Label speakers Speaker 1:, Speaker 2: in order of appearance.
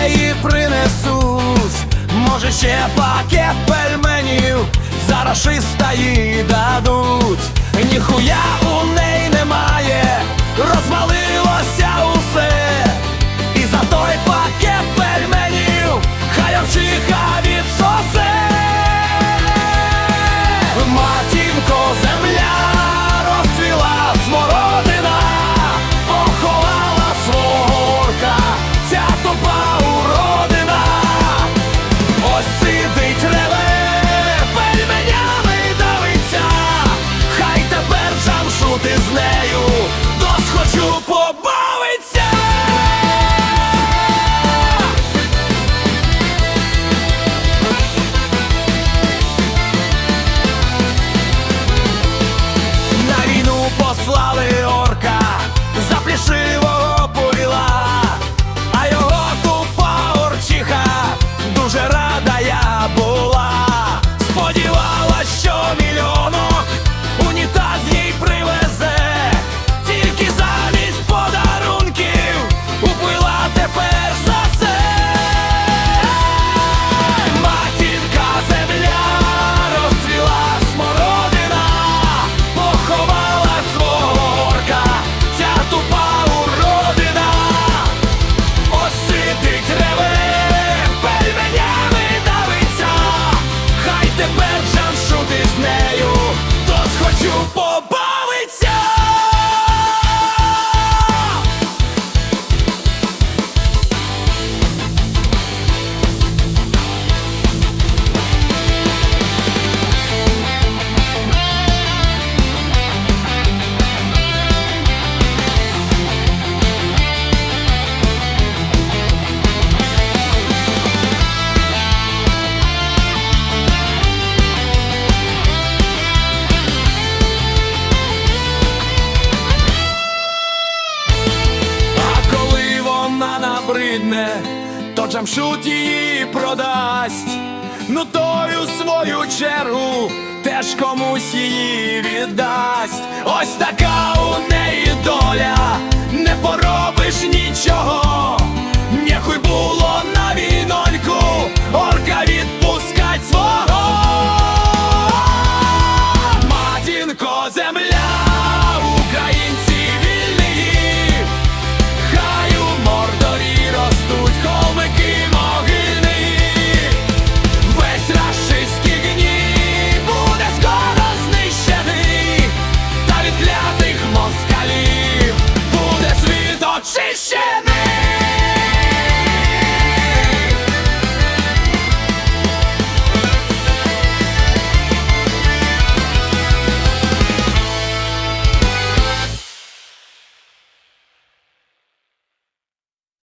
Speaker 1: неї принесуть, може, ще пакет пельменів, зараз шиста їй дадуть. Bob. набридне, то Джамшут її продасть, ну той у свою чергу теж комусь її віддасть. Ось така у неї доля.